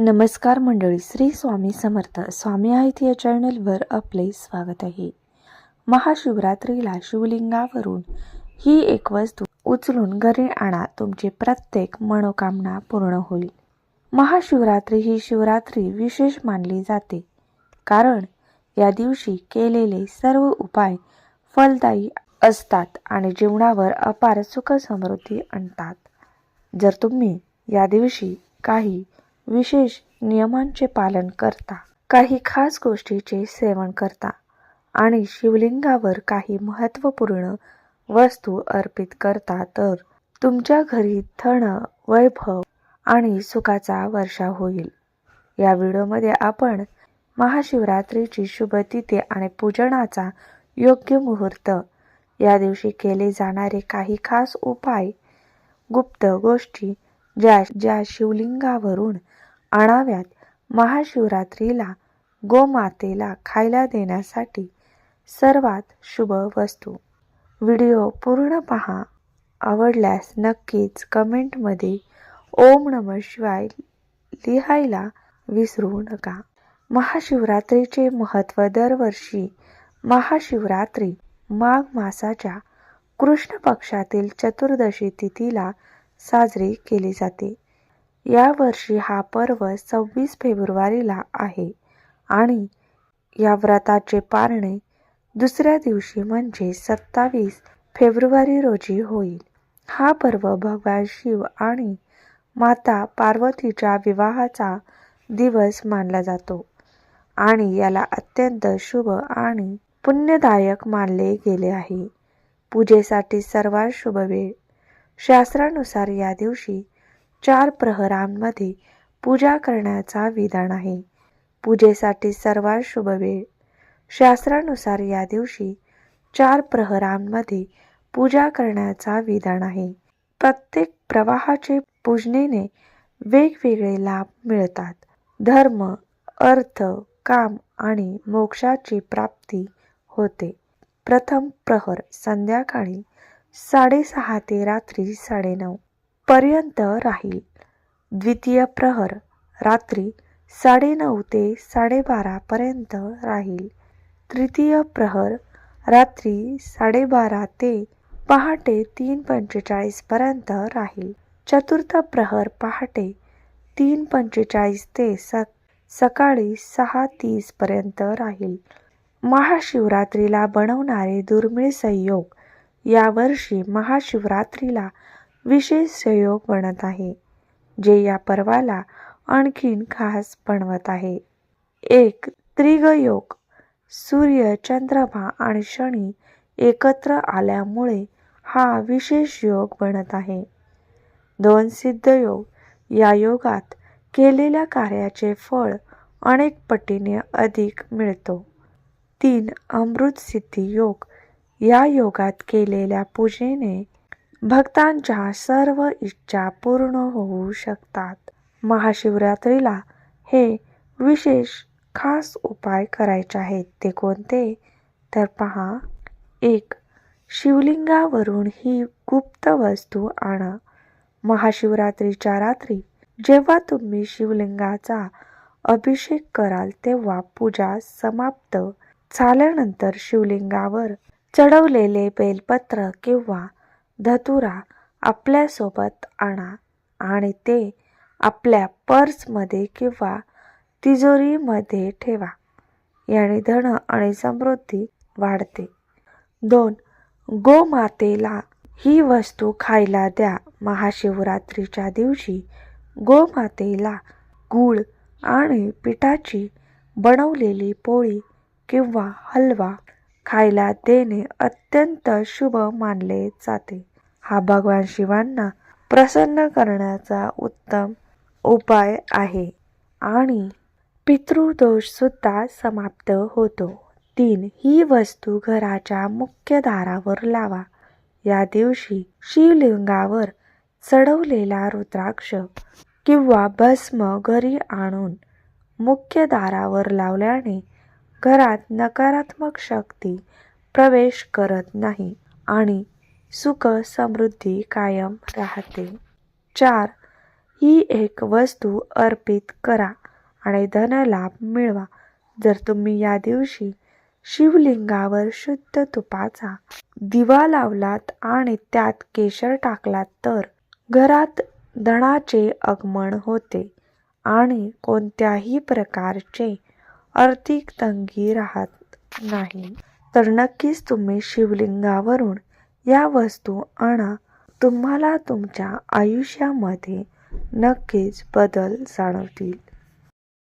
नमस्कार मंडळी श्री स्वामी समर्थ. स्वामी आहेत या चॅनलवर आपले स्वागत आहे. महाशिवरात्रीला शिवलिंगावरून ही एक वस्तू उचलून घरी आणा तुमची प्रत्येक मनोकामना पूर्ण होईल. महाशिवरात्री ही शिवरात्री विशेष मानली जाते कारण या दिवशी केलेले सर्व उपाय फलदायी असतात आणि जीवनावर अपार सुख समृद्धी आणतात. जर तुम्ही या दिवशी काही विशेष नियमांचे पालन करता. काही खास गोष्टीचे सेवन करता आणि शिवलिंगावर काही महत्त्वपूर्ण वस्तू अर्पित करता तर तुमच्या घरी धन वैभव आणि सुखाचा वर्षा होईल. या व्हिडिओमध्ये आपण महाशिवरात्रीची शुभतिथी आणि पूजनाचा योग्य मुहूर्त या दिवशी केले जाणारे काही खास उपाय गुप्त गोष्टी ज्या ज्या शिवलिंगावरून आणाव्यात महाशिवरात्रीला गोमातेला खायला देण्यासाठी सर्वात शुभ वस्तू. व्हिडिओ पूर्ण पहा. आवडल्यास नक्कीच कमेंटमध्ये ओम नम शिवाय लिहायला विसरू नका. महाशिवरात्रीचे महत्त्व दरवर्षी महाशिवरात्री माघ मासाच्या कृष्ण पक्षातील चतुर्दशी तिथीला साजरी केली जाते. यावर्षी हा पर्व सव्वीस फेब्रुवारीला आहे आणि या व्रताचे पारणे दुसऱ्या दिवशी म्हणजे सत्तावीस फेब्रुवारी रोजी होईल. हा पर्व भगवान शिव आणि माता पार्वतीच्या विवाहाचा दिवस मानला जातो आणि याला अत्यंत शुभ आणि पुण्यदायक मानले गेले आहे. पूजेसाठी सर्वात शुभ वेळ शास्त्रानुसार या दिवशी चार प्रहरांमध्ये पूजा करण्याचा विधान आहे. पूजेसाठी सर्वात शुभ वेळ. शास्त्रानुसार या दिवशी चार प्रहरांमध्ये पूजा करण्याचा विधान आहे. प्रत्येक प्रवाहाचे पूजनेने वेगवेगळे लाभ मिळतात. धर्म अर्थ काम आणि मोक्षाची प्राप्ती होते. प्रथम प्रहर संध्याकाळी साडेसहा ते रात्री साडेनऊ पर्यंत राहील. द्वितीय प्रहर रात्री साडेनऊ ते साडेबारापर्यंत राहील. तृतीय प्रहर रात्री साडेबारा ते पहाटे तीन पंचेचाळीसपर्यंत राहील. चतुर्थ प्रहर पहाटे तीन पंचेचाळीस ते स सकाळी सहा तीसपर्यंत राहील. महाशिवरात्रीला बनवणारे दुर्मिळ संयोग यावर्षी महाशिवरात्रीला विशेष संयोग बनत आहे जे या पर्वाला आणखीन खास बनवत आहे. एक त्रिगयोग सूर्य चंद्रमा आणि शनी एकत्र आल्यामुळे हा विशेष योग बनत आहे. दोन सिद्ध योग या योगात केलेल्या कार्याचे फळ अनेक पटीने अधिक मिळतो. तीन अमृत सिद्धी योग या योगात केलेल्या पूजेने भक्तांच्या सर्व इच्छा पूर्ण होऊ शकतात. महाशिवरात्रीला हे विशेष खास उपाय करायचे आहेत. ते कोणते? तर पहा एक शिवलिंगावरून ही गुप्त वस्तू आणा. महाशिवरात्रीच्या रात्री जेव्हा तुम्ही शिवलिंगाचा अभिषेक कराल तेव्हा पूजा समाप्त झाल्यानंतर शिवलिंगावर चढवलेले बेलपत्र किंवा धतुरा आपल्यासोबत आणा आणि ते आपल्या पर्समध्ये किंवा तिजोरीमध्ये ठेवा. याने धन आणि समृद्धी वाढते. दोन गोमातेला ही वस्तू खायला द्या. महाशिवरात्रीच्या दिवशी गोमातेला गूळ आणि पिठाची बनवलेली पोळी किंवा हलवा खायला देणे अत्यंत शुभ मानले जाते. हा भगवान शिवांना प्रसन्न करण्याचा उत्तम उपाय आहे आणि पितृदोषसुद्धा समाप्त होतो. तीन ही वस्तू घराच्या मुख्य दारावर लावा. या दिवशी शिवलिंगावर चढवलेला रुद्राक्ष किंवा भस्म घरी आणून मुख्य दारावर लावल्याने घरात नकारात्मक शक्ती प्रवेश करत नाही आणि सुख समृद्धी कायम राहते. चार ही एक वस्तू अर्पित करा आणि धनलाभ मिळवा. जर तुम्ही या दिवशी शिवलिंगावर शुद्ध तुपाचा दिवा लावलात आणि त्यात केशर टाकलात तर घरात धनाचे आगमन होते आणि कोणत्याही प्रकारचे आर्थिक तंगी राहत नाही. तर नक्कीच तुम्ही शिवलिंगावरून या वस्तू आणा. तुम्हाला तुमच्या आयुष्यामध्ये नक्कीच बदल जाणवतील.